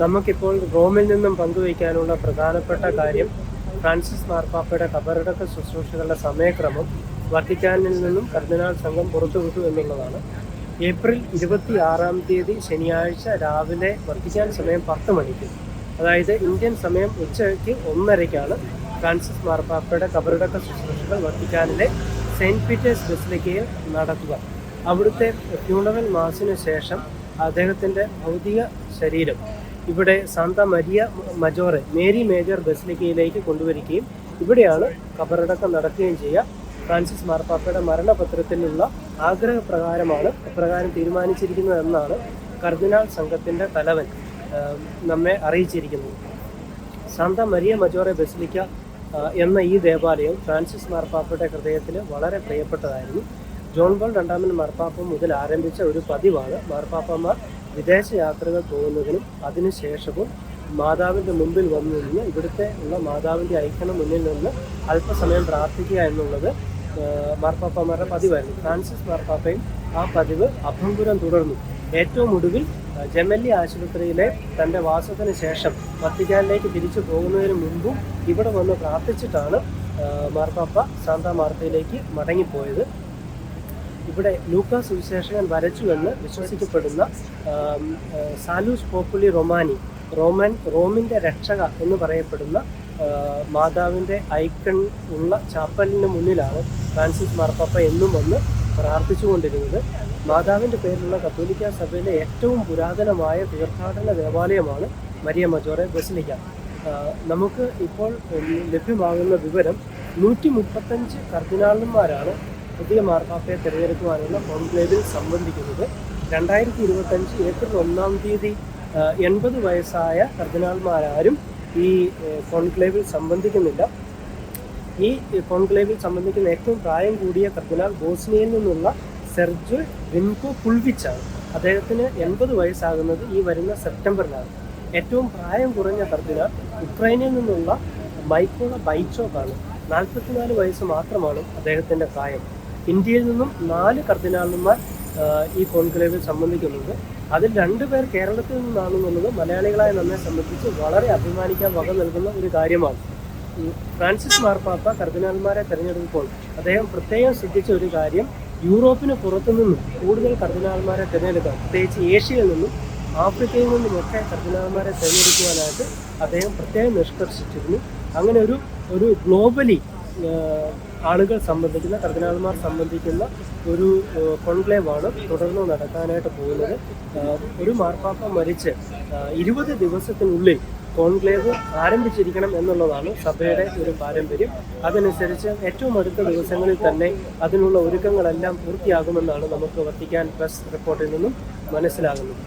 നമുക്കിപ്പോൾ റോമിൽ നിന്നും പങ്കുവയ്ക്കാനുള്ള പ്രധാനപ്പെട്ട കാര്യം ഫ്രാൻസിസ് മാർപ്പാപ്പയുടെ കബറടക്ക ശുശ്രൂഷകളുടെ സമയക്രമം വത്തിക്കാനിൽ നിന്നും കർദിനാൾ സംഘം പുറത്തുവിട്ടു എന്നുള്ളതാണ്. ഏപ്രിൽ ഇരുപത്തി ആറാം തീയതി ശനിയാഴ്ച രാവിലെ വത്തിക്കാൻ സമയം പത്ത് മണിക്ക്. അതായത് ഇന്ത്യൻ സമയം ഉച്ചയ്ക്ക് ഒന്നരയ്ക്കാണ് ഫ്രാൻസിസ് മാർപ്പാപ്പയുടെ കബറടക്ക ശുശ്രൂഷകൾ വത്തിക്കാനിലെ സെയിന്റ് പീറ്റേഴ്സ് ബസിലിക്കയിൽ നടക്കുക. അവിടുത്തെ ഫ്യൂണറൽ മാസിന് ശേഷം അദ്ദേഹത്തിന്റെ ഭൗതിക ശരീരം ഇവിടെ Santa Maria Maggiore Mary Major ബസിലിക്കയിലേക്ക് കൊണ്ടുവരികയും ഇവിടെയാണ് കബറടക്കം നടക്കുകയും ചെയ്യുക. ഫ്രാൻസിസ് മാർപ്പാപ്പയുടെ മരണപത്രത്തിലുള്ള ആഗ്രഹപ്രകാരമാണ് ഇപ്രകാരം തീരുമാനിച്ചിരിക്കുന്നതെന്നാണ് കർദിനാൾ സംഘത്തിന്റെ തലവൻ നമ്മെ അറിയിച്ചിരിക്കുന്നത്. സാന്ത മരിയ മജോറെ ബസിലിക്ക എന്ന ഈ ദേവാലയം ഫ്രാൻസിസ് മാർപ്പാപ്പയുടെ ഹൃദയത്തിൽ വളരെ പ്രിയപ്പെട്ടതായിരുന്നു. ജോൺ പോൾ രണ്ടാമൻ മാർപ്പാപ്പ മുതൽ ആരംഭിച്ച ഒരു പതിവാണ്. മാർപ്പാപ്പമാർ വിദേശ യാത്രകൾ പോകുന്നതിനും അതിനുശേഷവും മാതാവിന്റെ മുമ്പിൽ വന്നു നിന്ന് ഇവിടുത്തെ ഉള്ള മാതാവിന്റെ ഐക്കണ മുന്നിൽ നിന്ന് അല്പസമയം പ്രാർത്ഥിക്കുക എന്നുള്ളത് മാർപ്പാപ്പമാരുടെ പതിവായിരുന്നു. ഫ്രാൻസിസ് മാർപ്പാപ്പയും ആ പതിവ് അഭംഗുരം തുടർന്നു. ഏറ്റവും ഒടുവിൽ ജെമല്ലി ആശുപത്രിയിലെ തന്റെ വാസത്തിന് ശേഷം വത്തിക്കാനിലേക്ക് തിരിച്ചു പോകുന്നതിന് മുമ്പും ഇവിടെ വന്ന് പ്രാർത്ഥിച്ചിട്ടാണ് മാർപ്പാപ്പ സാന്താ മാർത്തയിലേക്ക് മടങ്ങിപ്പോയത്. ഇവിടെ ലൂക്ക സുവിശേഷകൻ വരച്ചുവെന്ന് വിശ്വസിക്കപ്പെടുന്ന സാലൂസ് പോപ്പുലി റൊമാനി റോമൻ റോമിന്റെ രക്ഷക എന്ന് പറയപ്പെടുന്ന മാതാവിന്റെ ഐക്കൺ ഉള്ള ചാപ്പലിന് മുന്നിലാണ് ഫ്രാൻസിസ് മാർപ്പാപ്പ എന്നും വന്ന് പ്രാർത്ഥിച്ചുകൊണ്ടിരുന്നത്. മാതാവിന്റെ പേരിലുള്ള കത്തോലിക്ക സഭയിലെ ഏറ്റവും പുരാതനമായ തീർത്ഥാടന ദേവാലയമാണ് മരിയ മജോറെ ബസിലിക്ക. നമുക്ക് ഇപ്പോൾ ലഭ്യമാകുന്ന വിവരം നൂറ്റി മുപ്പത്തഞ്ച് കർദിനാളന്മാരാണ് പുതിയ മാർപ്പാപ്പയെ തിരഞ്ഞെടുക്കുവാനുള്ള കോൺക്ലേവിൽ സംബന്ധിക്കുന്നത് രണ്ടായിരത്തി ഇരുപത്തഞ്ച് ഏപ്രിൽ ഒന്നാം തീയതി എൺപത് വയസ്സായ കർദിനാൾമാരാരും ഈ കോൺക്ലേവിൽ സംബന്ധിക്കുന്നില്ല. ഈ കോൺക്ലേവിൽ സംബന്ധിക്കുന്ന ഏറ്റവും പ്രായം കൂടിയ കർദിനാൾ ബോസ്നിയയിൽ നിന്നുള്ള സെർജ് വിൻകോ പുൾവിച്ചാണ് അദ്ദേഹത്തിന് എൺപത് വയസ്സാകുന്നത് ഈ വരുന്ന സെപ്റ്റംബറിലാണ്. ഏറ്റവും പ്രായം കുറഞ്ഞ കർദിനാൾ ഉക്രൈനിൽ നിന്നുള്ള മൈക്കോള ബൈച്ചോക്കാണ്. നാൽപ്പത്തിനാല് വയസ്സ് മാത്രമാണ് അദ്ദേഹത്തിന്റെ പ്രായം. ഇന്ത്യയിൽ നിന്നും നാല് കർദിനാളന്മാർ ഈ കോൺക്ലേവിൽ സംബന്ധിക്കുന്നുണ്ട്. അതിൽ രണ്ടുപേർ കേരളത്തിൽ നിന്നാണെന്നുള്ളത് മലയാളികളായ നമ്മെ സംബന്ധിച്ച് വളരെ അഭിമാനിക്കാൻ വക നൽകുന്ന ഒരു കാര്യമാണ്. ഫ്രാൻസിസ് മാർപ്പാപ്പ കർദിനാൾമാരെ തിരഞ്ഞെടുക്കുമ്പോൾ അദ്ദേഹം പ്രത്യേകം ശ്രദ്ധിച്ച ഒരു കാര്യം യൂറോപ്പിന് പുറത്തു നിന്നും കൂടുതൽ കർദിനാൾമാരെ തിരഞ്ഞെടുക്കാം പ്രത്യേകിച്ച് ഏഷ്യയിൽ നിന്നും ആഫ്രിക്കയിൽ നിന്നുമൊക്കെ കർദിനാൾമാരെ തിരഞ്ഞെടുക്കുവാനായിട്ട് അദ്ദേഹം പ്രത്യേകം നിഷ്കർഷിച്ചിരുന്നു. അങ്ങനെ ഒരു ഒരു ഗ്ലോബലി ആളുകൾ സംബന്ധിക്കുന്ന കർദിനാൾമാർ സംബന്ധിക്കുന്ന ഒരു കോൺക്ലേവാണ് തുടർന്ന് നടക്കാനായിട്ട് പോകുന്നത്. ഒരു മാർപ്പാപ്പ മരിച്ച് ഇരുപത് ദിവസത്തിനുള്ളിൽ കോൺക്ലേവ് ആരംഭിച്ചിരിക്കണം എന്നുള്ളതാണ് സഭയുടെ ഒരു പാരമ്പര്യം. അതനുസരിച്ച് ഏറ്റവും അടുത്ത ദിവസങ്ങളിൽ തന്നെ അതിനുള്ള ഒരുക്കങ്ങളെല്ലാം പൂർത്തിയാകുമെന്നാണ് നമുക്ക് വത്തിക്കാൻ പ്രസ് റിപ്പോർട്ടിൽ നിന്നും മനസ്സിലാകുന്നത്.